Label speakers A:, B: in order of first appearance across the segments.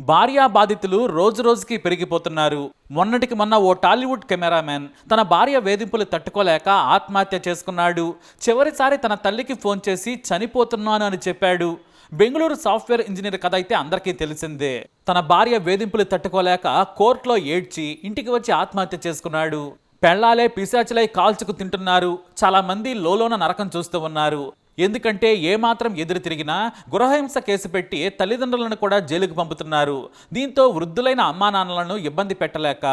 A: భార్యా బాధితులు రోజు రోజుకి పెరిగిపోతున్నారు. మొన్నటికి మొన్న ఓ టాలీవుడ్ కెమెరామెన్ తన భార్య వేధింపులు తట్టుకోలేక ఆత్మహత్య చేసుకున్నాడు. చివరిసారి తన తల్లికి ఫోన్ చేసి చనిపోతున్నాను అని చెప్పాడు. బెంగళూరు సాఫ్ట్వేర్ ఇంజనీర్ కథ అయితే అందరికీ తెలిసిందే. తన భార్య వేధింపులు తట్టుకోలేక కోర్టులో ఏడ్చి ఇంటికి వచ్చి ఆత్మహత్య చేసుకున్నాడు. పెళ్ళాలే పిశాచులై కాల్చుకు తింటున్నారు. చాలామంది లోలోన నరకం చూస్తూ ఉన్నారు. ఎందుకంటే ఏమాత్రం ఎదురు తిరిగినా గృహహింస కేసు పెట్టి తల్లిదండ్రులను కూడా జైలుకు పంపుతున్నారు. దీంతో వృద్ధులైన అమ్మా నాన్నలను ఇబ్బంది పెట్టలేక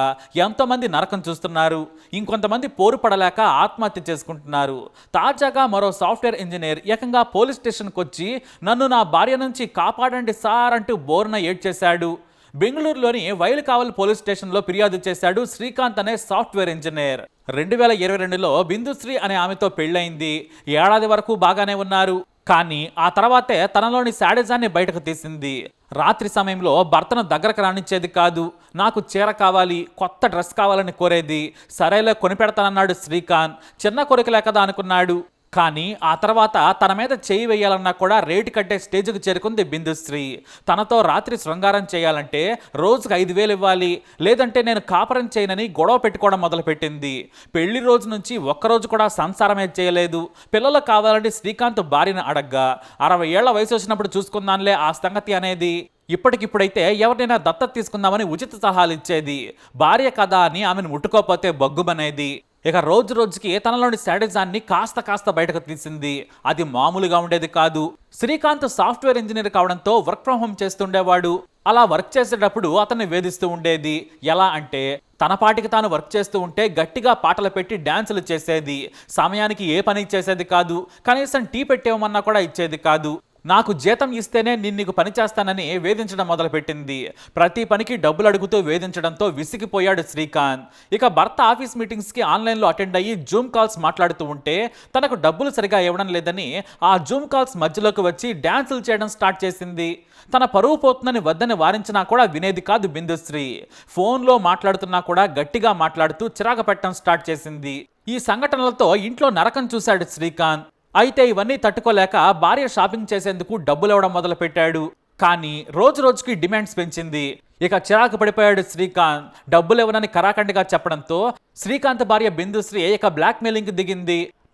A: ఎంతోమంది నరకం చూస్తున్నారు. ఇంకొంతమంది పోరు పడలేక ఆత్మహత్య చేసుకుంటున్నారు. తాజాగా మరో సాఫ్ట్వేర్ ఇంజనీర్ ఏకంగా పోలీస్ స్టేషన్కి వచ్చి నన్ను నా భార్య నుంచి కాపాడండి సార్ అంటూ బోర్న ఏడ్చేశాడు. బెంగళూరులోని వైలుకావల్ పోలీస్ స్టేషన్లో ఫిర్యాదు చేశాడు శ్రీకాంత్ అనే సాఫ్ట్వేర్ ఇంజనీర్. రెండు వేల ఇరవై రెండులో బిందుశ్రీ అనే ఆమెతో పెళ్ళయింది. ఏడాది వరకు బాగానే ఉన్నారు. కానీ ఆ తర్వాతే తనలోని శాడిజాన్ని బయటకు తీసింది. రాత్రి సమయంలో భర్తను దగ్గరకు రానిచ్చేది కాదు. నాకు చీర కావాలి కొత్త డ్రెస్ కావాలని కోరేది. సరేలే కొనిపెడతానన్నాడు శ్రీకాంత్. చిన్న కొరికలే కదా అనుకున్నాడు. కానీ ఆ తర్వాత తన మీద చేయి వేయాలన్నా కూడా రేటు కట్టే స్టేజ్కి చేరుకుంది బిందుశ్రీ. తనతో రాత్రి శృంగారం చేయాలంటే రోజుకు ఐదు వేలు ఇవ్వాలి. లేదంటే నేను కాపరం చేయనని గొడవ పెట్టుకోవడం మొదలుపెట్టింది. పెళ్ళి రోజు నుంచి ఒక్కరోజు కూడా సంసారమే చేయలేదు. పిల్లలు కావాలని శ్రీకాంత్ భార్యను అడగ్గా అరవై ఏళ్ళ వయసు వచ్చినప్పుడు చూసుకుందాంలే ఆ సంగతి అనేది. ఇప్పటికిప్పుడైతే ఎవరినైనా దత్తత తీసుకుందామని ఉచిత సలహాలు ఇచ్చేది. భార్య కదా అని ఆమెను ముట్టుకోపోతే బగ్గుమనేది. ఇక రోజు రోజుకి తనలోని శాడిజాన్ని కాస్త కాస్త బయటకు తీసింది. అది మామూలుగా ఉండేది కాదు. శ్రీకాంత్ సాఫ్ట్వేర్ ఇంజనీర్ కావడంతో వర్క్ ఫ్రం హోమ్ చేస్తుండేవాడు. అలా వర్క్ చేసేటప్పుడు అతన్ని వేధిస్తూ ఉండేది. ఎలా అంటే తన పాటికి తాను వర్క్ చేస్తూ ఉంటే గట్టిగా పాటలు పెట్టి డ్యాన్సులు చేసేది. సమయానికి ఏ పని చేసేది కాదు. కనీసం టీ పెట్టేవమన్నా కూడా ఇచ్చేది కాదు. నాకు జీతం ఇస్తేనే నేను నీకు పని చేస్తానని వేధించడం మొదలుపెట్టింది. ప్రతి పనికి డబ్బులు అడుగుతూ వేధించడంతో విసిగిపోయాడు శ్రీకాంత్. ఇక భర్త ఆఫీస్ మీటింగ్స్కి ఆన్లైన్లో అటెండ్ అయ్యి జూమ్ కాల్స్ మాట్లాడుతూ ఉంటే తనకు డబ్బులు సరిగా ఇవ్వడం లేదని ఆ జూమ్ కాల్స్ మధ్యలోకి వచ్చి డ్యాన్సులు చేయడం స్టార్ట్ చేసింది. తన పరువు పోతుందని వద్దని వారించినా కూడా వినేది కాదు బిందుశ్రీ. ఫోన్లో మాట్లాడుతున్నా కూడా గట్టిగా మాట్లాడుతూ చిరాకు పెట్టడం స్టార్ట్ చేసింది. ఈ సంఘటనలతో ఇంట్లో నరకం చూశాడు శ్రీకాంత్. అయితే ఇవన్నీ తట్టుకోలేక భార్య షాపింగ్ చేసేందుకు డబ్బులు ఇవ్వడం మొదలుపెట్టాడు. కానీ రోజు రోజుకి డిమాండ్స్ పెంచింది. ఇక చిరాకు పడిపోయాడు శ్రీకాంత్. డబ్బులు ఇవ్వనని కరాఖండిగా చెప్పడంతో శ్రీకాంత్ భార్య బిందుశ్రీ ఇక బ్లాక్ మెయిలింగ్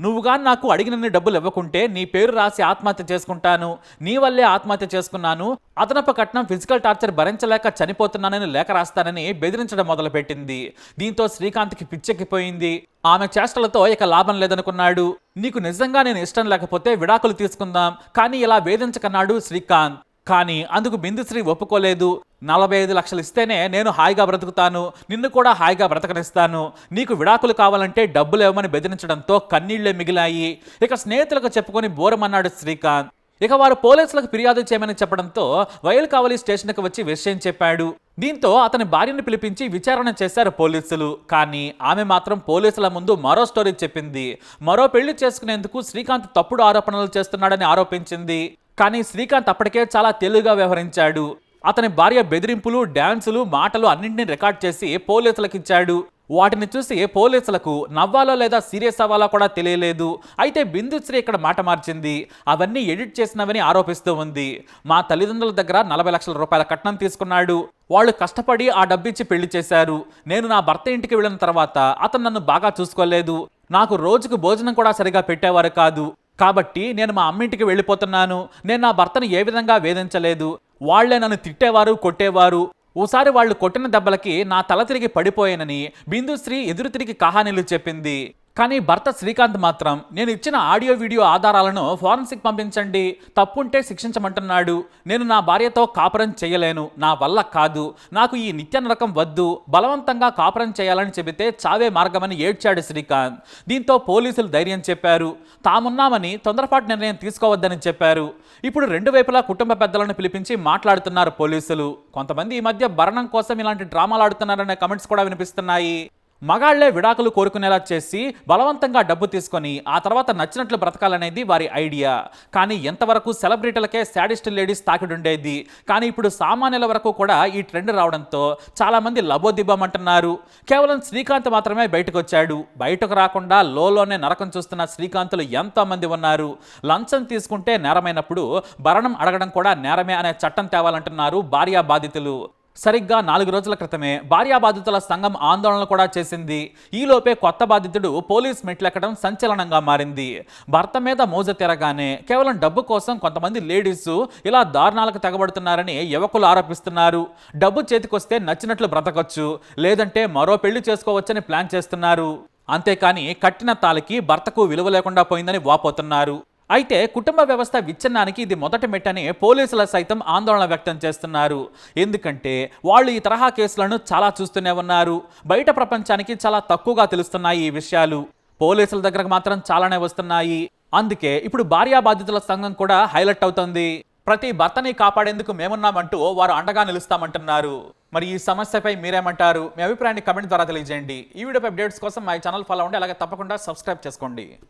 A: నువ్వుగా నాకు అడిగినన్ని డబ్బులు ఇవ్వకుంటే నీ పేరు రాసి ఆత్మహత్య చేసుకుంటాను నీ వల్లే ఆత్మహత్య చేసుకున్నాను అదనపు కట్నం ఫిజికల్ టార్చర్ భరించలేక చనిపోతున్నానని లేఖ రాస్తానని బెదిరించడం మొదలుపెట్టింది. దీంతో శ్రీకాంత్కి పిచ్చెక్కిపోయింది. ఆమె చేష్టలతో ఇక లాభం లేదనుకున్నాడు. నీకు నిజంగా నేను ఇష్టం లేకపోతే విడాకులు తీసుకుందాం కానీ ఇలా వేధించకన్నాడు శ్రీకాంత్. కానీ అందుకు బిందుశ్రీ ఒప్పుకోలేదు. నలభై ఐదు లక్షలు ఇస్తేనే నేను హాయిగా బ్రతుకుతాను నిన్ను కూడా హాయిగా బ్రతకనిస్తాను. నీకు విడాకులు కావాలంటే డబ్బులు ఇవ్వమని బెదిరించడంతో కన్నీళ్ళే మిగిలాయి. ఇక స్నేహితులకు చెప్పుకొని బోరమన్నాడు శ్రీకాంత్. ఇక వారు పోలీసులకు ఫిర్యాదు చేయమని చెప్పడంతో వయల్ కావలి స్టేషన్కి వచ్చి విషయం చెప్పాడు. దీంతో అతని భార్యను పిలిపించి విచారణ చేశారు పోలీసులు. కానీ ఆమె మాత్రం పోలీసుల ముందు మరో స్టోరీ చెప్పింది. మరో పెళ్ళి చేసుకునేందుకు శ్రీకాంత్ తప్పుడు ఆరోపణలు చేస్తున్నాడని ఆరోపించింది. కానీ శ్రీకాంత్ అప్పటికే చాలా తెలివిగా వ్యవహరించాడు. అతని భార్య బెదిరింపులు డ్యాన్సులు మాటలు అన్నింటినీ రికార్డ్ చేసి పోలీసులకు ఇచ్చాడు వాటిని చూసి పోలీసులకు నవ్వాలో లేదా సీరియస్ అవ్వాలో కూడా తెలియలేదు. అయితే బిందుశ్రీ ఇక్కడ మాట మార్చింది. అవన్నీ ఎడిట్ చేసినవని ఆరోపిస్తూ ఉంది. మా తల్లిదండ్రుల దగ్గర నలభై లక్షల రూపాయల కట్నం తీసుకున్నాడు. వాళ్ళు కష్టపడి ఆ డబ్బిచ్చి పెళ్ళి చేశారు. నేను నా భర్త ఇంటికి వెళ్ళిన తర్వాత అతను నన్ను బాగా చూసుకోలేదు. నాకు రోజుకు భోజనం కూడా సరిగా పెట్టేవారు కాదు. కాబట్టి నేను మా అమ్మింటికి వెళ్ళిపోతున్నాను. నేను నా భర్తను ఏ విధంగా వేధించలేదు. వాళ్ళే నన్ను తిట్టేవారు కొట్టేవారు. ఓసారి వాళ్ళు కొట్టిన దెబ్బలకి నా తల తిరిగి పడిపోయానని బిందుశ్రీ ఎదురు తిరిగి కహానీలు చెప్పింది. కానీ భర్త శ్రీకాంత్ మాత్రం నేను ఇచ్చిన ఆడియో వీడియో ఆధారాలను ఫారెన్సిక్ పంపించండి. తప్పుంటే శిక్షించమంటున్నాడు. నేను నా భార్యతో కాపురం చేయలేను. నా వల్ల కాదు. నాకు ఈ నిత్య నరకం వద్దు. బలవంతంగా కాపురం చేయాలని చెబితే చావే మార్గమని ఏడ్చాడు శ్రీకాంత్. దీంతో పోలీసులు ధైర్యం చెప్పారు. తామున్నామని తొందరపాటు నిర్ణయం తీసుకోవద్దని చెప్పారు. ఇప్పుడు రెండు వైపులా కుటుంబ పెద్దలను పిలిపించి మాట్లాడుతున్నారు పోలీసులు. కొంతమంది ఈ మధ్య భరణం కోసం ఇలాంటి డ్రామాలు ఆడుతున్నారనే కమెంట్స్ కూడా వినిపిస్తున్నాయి. మగాళ్ళే విడాకులు కోరుకునేలా చేసి బలవంతంగా డబ్బు తీసుకొని ఆ తర్వాత నచ్చినట్లు బ్రతకాలనేది వారి ఐడియా. కానీ ఎంతవరకు సెలబ్రిటీలకే శాడిస్ట్ లేడీస్ తాకిడుండేది. కానీ ఇప్పుడు సామాన్యుల వరకు కూడా ఈ ట్రెండ్ రావడంతో చాలామంది లబోదిబ్బం లబోదిబ్బమంటున్నారు. కేవలం శ్రీకాంత్ మాత్రమే బయటకు వచ్చాడు బయటకు రాకుండా లోలోనే నరకం చూస్తున్న శ్రీకాంతులు ఎంతోమంది ఉన్నారు. లంచం తీసుకుంటే నేరమైనప్పుడు భరణం అడగడం కూడా నేరమే అనే చట్టం తేవాలంటున్నారు భార్యా బాధితులు సరిగ్గా నాలుగు రోజుల క్రితమే భార్యా బాధితుల సంఘం ఆందోళన కూడా చేసింది. ఈలోపే కొత్త బాధితుడు పోలీస్ మెట్లెక్కడం సంచలనంగా మారింది. భర్త మీద మోజ తెరగానే కేవలం డబ్బు కోసం కొంతమంది లేడీస్ ఇలా దారుణాలకు తెగబడుతున్నారని యువకులు ఆరోపిస్తున్నారు. డబ్బు చేతికొస్తే నచ్చినట్లు బ్రతకొచ్చు లేదంటే మరో పెళ్ళి చేసుకోవచ్చని ప్లాన్ చేస్తున్నారు. అంతేకాని కట్టిన తాలికి భర్తకు విలువ లేకుండా పోయిందని వాపోతున్నారు. అయితే కుటుంబ వ్యవస్థ విచ్ఛిన్నానికి ఇది మొదటి మెట్టని పోలీసుల సైతం ఆందోళన వ్యక్తం చేస్తున్నారు. ఎందుకంటే వాళ్ళు ఈ తరహా కేసులను చాలా చూస్తూనే ఉన్నారు. బయట ప్రపంచానికి చాలా తక్కువగా తెలుస్తున్నాయి ఈ విషయాలు. పోలీసుల దగ్గరకు మాత్రం చాలానే వస్తున్నాయి. అందుకే ఇప్పుడు భార్యా బాధితుల సంఘం కూడా హైలైట్ అవుతుంది. ప్రతి భర్తని కాపాడేందుకు మేమున్నామంటూ వారు అండగా నిలుస్తామంటున్నారు. మరి ఈ సమస్యపై మీరేమంటారు? మీ అభిప్రాయాన్ని కమెంట్ ద్వారా తెలియజేయండి. ఈ వీడియోపై అప్డేట్స్ కోసం మా ఛానల్ ఫాలో అవ్వండి. అలాగే తప్పకుండా సబ్స్క్రైబ్ చేసుకోండి.